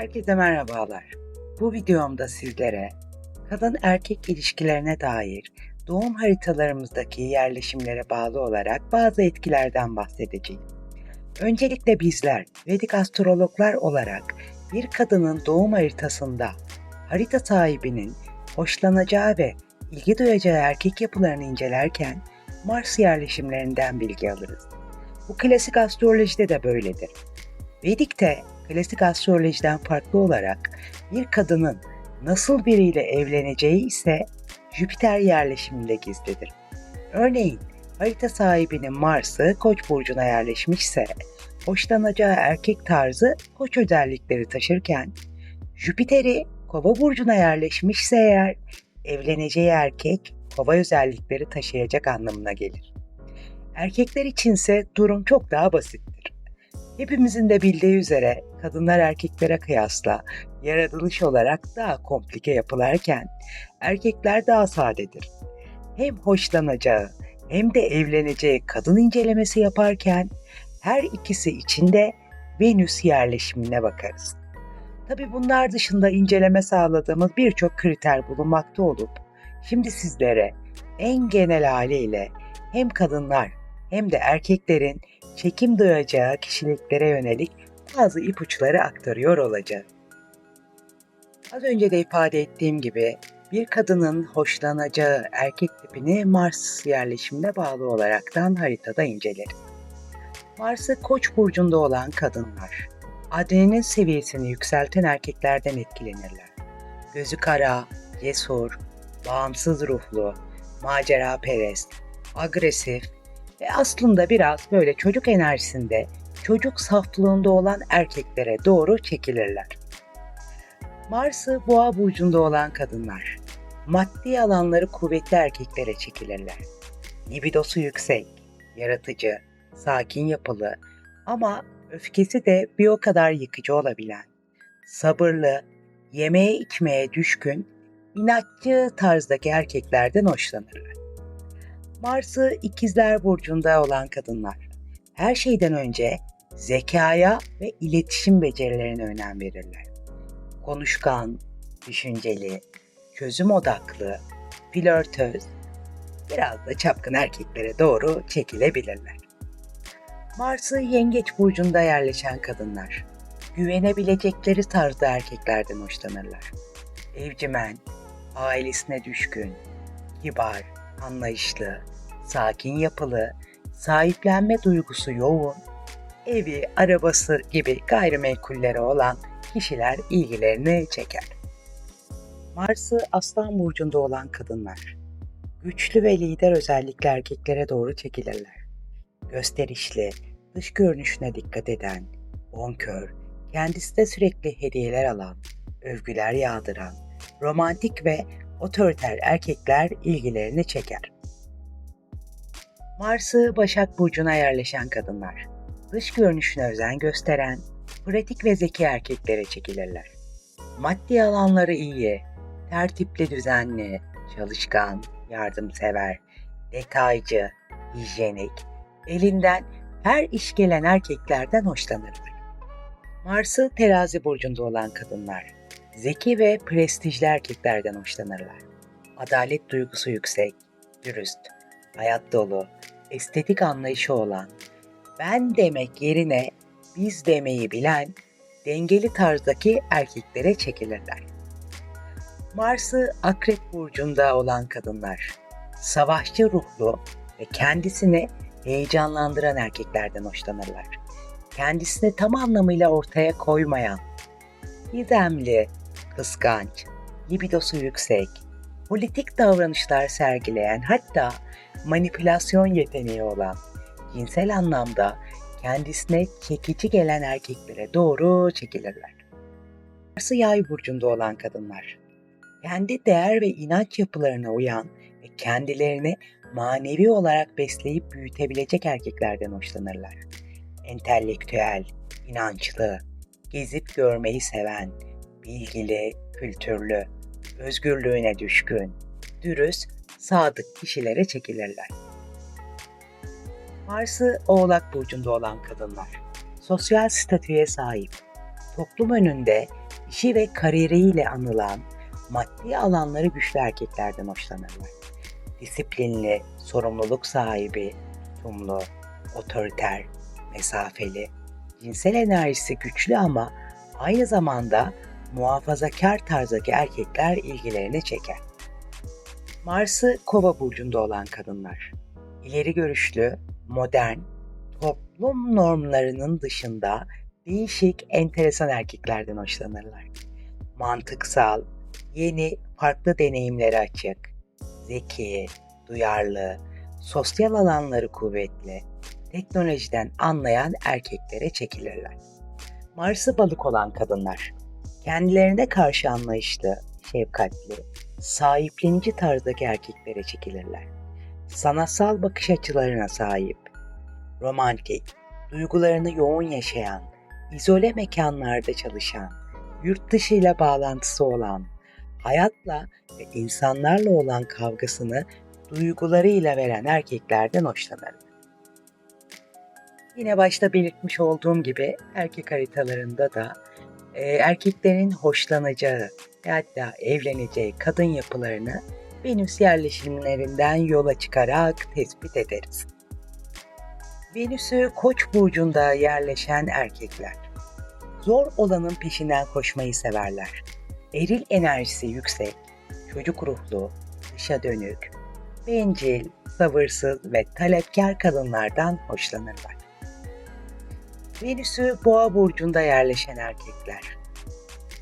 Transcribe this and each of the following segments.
Herkese merhabalar. Bu videomda sizlere kadın erkek ilişkilerine dair doğum haritalarımızdaki yerleşimlere bağlı olarak bazı etkilerden bahsedeceğim. Öncelikle bizler Vedik astrologlar olarak bir kadının doğum haritasında harita sahibinin hoşlanacağı ve ilgi duyacağı erkek yapılarını incelerken Mars yerleşimlerinden bilgi alırız. Bu klasik astrolojide de böyledir. Vedik'te klasik astrolojiden farklı olarak bir kadının nasıl biriyle evleneceği ise Jüpiter yerleşiminde gizlidir. Örneğin harita sahibinin Mars'ı Koç burcuna yerleşmişse hoşlanacağı erkek tarzı Koç özellikleri taşırken Jüpiter'i Kova burcuna yerleşmişse eğer evleneceği erkek Kova özellikleri taşıyacak anlamına gelir. Erkekler içinse durum çok daha basittir. Hepimizin de bildiği üzere kadınlar erkeklere kıyasla yaratılış olarak daha komplike yapılarken erkekler daha sadedir. Hem hoşlanacağı hem de evleneceği kadın incelemesi yaparken her ikisi için de Venüs yerleşimine bakarız. Tabi bunlar dışında inceleme sağladığımız birçok kriter bulunmakta olup şimdi sizlere en genel haliyle hem kadınlar hem de erkeklerin çekim duyacağı kişiliklere yönelik bazı ipuçları aktarıyor olacağım. Az önce de ifade ettiğim gibi bir kadının hoşlanacağı erkek tipini Mars yerleşimine bağlı olaraktan haritada inceleriz. Mars'ı Koç burcunda olan kadınlar, adrenalin seviyesini yükselten erkeklerden etkilenirler. Gözü kara, cesur, bağımsız ruhlu, macera perest, agresif ve aslında biraz böyle çocuk enerjisinde, çocuk saflığında olan erkeklere doğru çekilirler. Mars'ı boğa burcunda olan kadınlar, maddi alanları kuvvetli erkeklere çekilirler. Libidosu yüksek, yaratıcı, sakin yapılı ama öfkesi de bir o kadar yıkıcı olabilen, sabırlı, yemeğe içmeye düşkün, inatçı tarzdaki erkeklerden hoşlanırlar. Mars'ı ikizler burcunda olan kadınlar her şeyden önce zekaya ve iletişim becerilerine önem verirler. Konuşkan, düşünceli, çözüm odaklı, flörtöz, biraz da çapkın erkeklere doğru çekilebilirler. Mars'ı yengeç burcunda yerleşen kadınlar, güvenebilecekleri tarzda erkeklerden hoşlanırlar. Evcimen, ailesine düşkün, kibar, anlayışlı, sakin yapılı, sahiplenme duygusu yoğun, evi, arabası gibi gayrimenkulleri olan kişiler ilgilerini çeker. Mars'ı Aslan burcunda olan kadınlar, güçlü ve lider özellikle erkeklere doğru çekilirler. Gösterişli, dış görünüşüne dikkat eden, bonkör, kendisine sürekli hediyeler alan, övgüler yağdıran, romantik ve otoriter erkekler ilgilerini çeker. Mars'ı Başak Burcu'na yerleşen kadınlar, dış görünüşüne özen gösteren, pratik ve zeki erkeklere çekilirler. Maddi alanları iyi, tertipli düzenli, çalışkan, yardımsever, detaycı, hijyenik, elinden her iş gelen erkeklerden hoşlanırlar. Mars'ı terazi burcunda olan kadınlar, zeki ve prestijli erkeklerden hoşlanırlar. Adalet duygusu yüksek, dürüst, hayat dolu, estetik anlayışı olan, ben demek yerine biz demeyi bilen, dengeli tarzdaki erkeklere çekilirler. Mars'ı Akrep burcunda olan kadınlar, savaşçı ruhlu ve kendisini heyecanlandıran erkeklerden hoşlanırlar. Kendisini tam anlamıyla ortaya koymayan, gizemli, kıskanç, libidosu yüksek, politik davranışlar sergileyen hatta manipülasyon yeteneği olan, cinsel anlamda kendisine çekici gelen erkeklere doğru çekilirler. Mars'ı yay burcunda olan kadınlar, kendi değer ve inanç yapılarına uyan ve kendilerini manevi olarak besleyip büyütebilecek erkeklerden hoşlanırlar. Entelektüel, inançlı, gezip görmeyi seven, bilgili, kültürlü, özgürlüğüne düşkün, dürüst, sadık kişilere çekilirler. Mars'ı Oğlak burcunda olan kadınlar, sosyal statüye sahip, toplum önünde işi ve kariyeriyle anılan, maddi alanları güçlü erkeklerden hoşlanırlar. Disiplinli, sorumluluk sahibi, tutumlu, otoriter, mesafeli, cinsel enerjisi güçlü ama aynı zamanda muhafazakar tarzdaki erkekler ilgilerini çeker. Mars'ı Kova burcunda olan kadınlar. İleri görüşlü, modern, toplum normlarının dışında değişik, enteresan erkeklerden hoşlanırlar. Mantıksal, yeni, farklı deneyimlere açık, zeki, duyarlı, sosyal alanları kuvvetli, teknolojiden anlayan erkeklere çekilirler. Mars'ı balık olan kadınlar, kendilerine karşı anlayışlı, şefkatli, sahiplenici tarzdaki erkeklere çekilirler. Sanatsal bakış açılarına sahip, romantik, duygularını yoğun yaşayan, izole mekanlarda çalışan, yurt dışıyla bağlantısı olan, hayatla ve insanlarla olan kavgasını duygularıyla veren erkeklerden hoşlanırlar. Yine başta belirtmiş olduğum gibi erkek haritalarında da e, erkeklerin hoşlanacağı hatta evleneceği kadın yapılarını Venüs yerleşimlerinden yola çıkarak tespit ederiz. Venüs'ü Koç burcunda yerleşen erkekler zor olanın peşinden koşmayı severler. Eril enerjisi yüksek, çocuk ruhlu, dışa dönük, bencil, sabırsız ve talepkar kadınlardan hoşlanırlar. Venüs'ü Boğa burcunda yerleşen erkekler.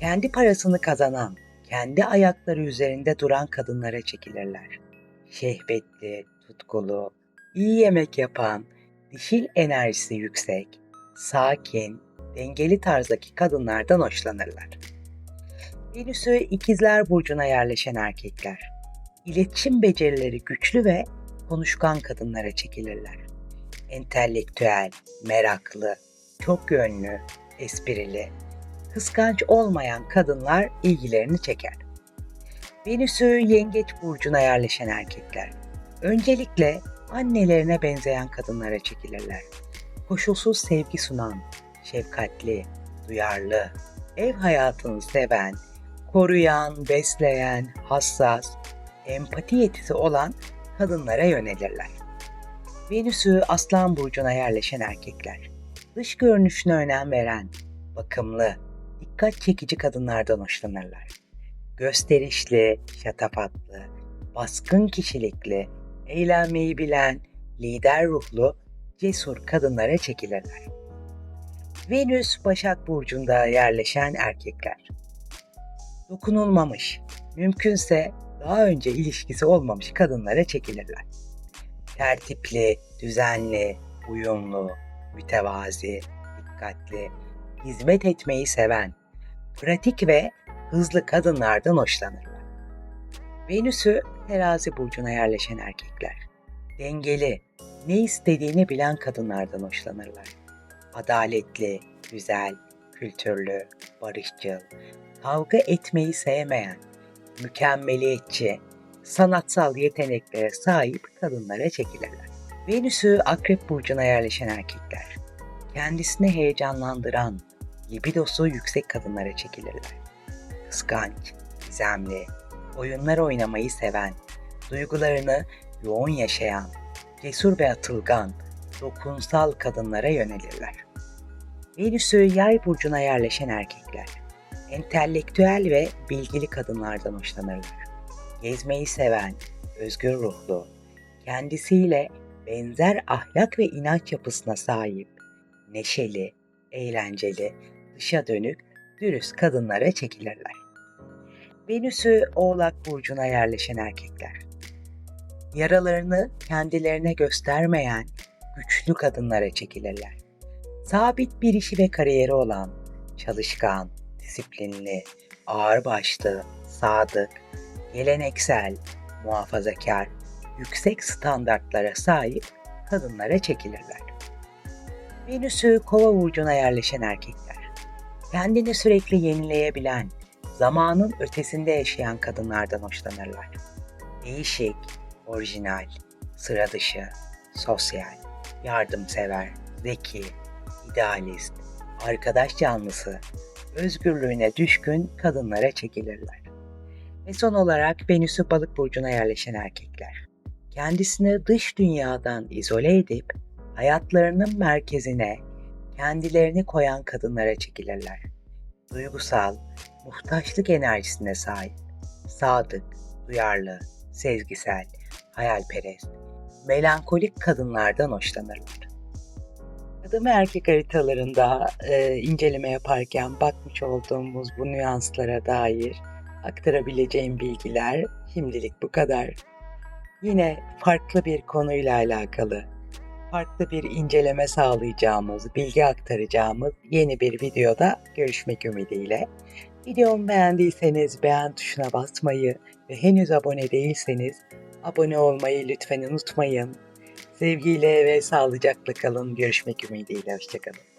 Kendi parasını kazanan, kendi ayakları üzerinde duran kadınlara çekilirler. Şehvetli, tutkulu, iyi yemek yapan, dişil enerjisi yüksek, sakin, dengeli tarzdaki kadınlardan hoşlanırlar. Venüs'ü ikizler burcuna yerleşen erkekler. İletişim becerileri güçlü ve konuşkan kadınlara çekilirler. Entelektüel, meraklı, çok yönlü, esprili, kıskanç olmayan kadınlar ilgilerini çeker. Venüs'ü yengeç burcuna yerleşen erkekler. Öncelikle annelerine benzeyen kadınlara çekilirler. Koşulsuz sevgi sunan, şefkatli, duyarlı, ev hayatını seven, koruyan, besleyen, hassas, empati yetisi olan kadınlara yönelirler. Venüs'ü Aslan burcuna yerleşen erkekler. Dış görünüşüne önem veren, bakımlı, dikkat çekici kadınlardan hoşlanırlar. Gösterişli, şatafatlı, baskın kişilikli, eğlenmeyi bilen, lider ruhlu, cesur kadınlara çekilirler. Venüs Başak Burcu'nda yerleşen erkekler. Dokunulmamış, mümkünse daha önce ilişkisi olmamış kadınlara çekilirler. Tertipli, düzenli, uyumlu, mütevazi, dikkatli, hizmet etmeyi seven, pratik ve hızlı kadınlardan hoşlanırlar. Venüs'ü terazi burcuna yerleşen erkekler. Dengeli, ne istediğini bilen kadınlardan hoşlanırlar. Adaletli, güzel, kültürlü, barışçıl, kavga etmeyi sevmeyen, mükemmeliyetçi, sanatsal yeteneklere sahip kadınlara çekilirler. Venüs'ü Akrep Burcu'na yerleşen erkekler, kendisini heyecanlandıran, libidosu yüksek kadınlara çekilirler. Kıskanç, gizemli, oyunlar oynamayı seven, duygularını yoğun yaşayan, cesur ve atılgan, dokunsal kadınlara yönelirler. Venüs'ü yay burcuna yerleşen erkekler, entelektüel ve bilgili kadınlardan hoşlanırlar. Gezmeyi seven, özgür ruhlu, kendisiyle benzer ahlak ve inanç yapısına sahip, neşeli, eğlenceli, dışa dönük, dürüst kadınlara çekilirler. Venüs'ü Oğlak Burcu'na yerleşen erkekler. Yaralarını kendilerine göstermeyen güçlü kadınlara çekilirler. Sabit bir işi ve kariyeri olan, çalışkan, disiplinli, ağırbaşlı, sadık, geleneksel, muhafazakar, yüksek standartlara sahip kadınlara çekilirler. Venüs'ü kova burcuna yerleşen erkekler. Kendini sürekli yenileyebilen, zamanın ötesinde yaşayan kadınlardan hoşlanırlar. Değişik, orijinal, sıra dışı, sosyal, yardımsever, zeki, idealist, arkadaş canlısı, özgürlüğüne düşkün kadınlara çekilirler. Ve son olarak Venüs'ü balık burcuna yerleşen erkekler. Kendisini dış dünyadan izole edip hayatlarının merkezine kendilerini koyan kadınlara çekilirler. Duygusal, muhtaçlık enerjisine sahip, sadık, duyarlı, sezgisel, hayalperest, melankolik kadınlardan hoşlanırlar. Kadın ve erkek haritalarında e, inceleme yaparken bakmış olduğumuz bu nüanslara dair aktarabileceğim bilgiler şimdilik bu kadar. Yine farklı bir konuyla alakalı, farklı bir inceleme sağlayacağımız, bilgi aktaracağımız yeni bir videoda görüşmek ümidiyle. Videomu beğendiyseniz beğen tuşuna basmayı ve henüz abone değilseniz abone olmayı lütfen unutmayın. Sevgiyle ve sağlıcakla kalın. Görüşmek ümidiyle. Hoşçakalın.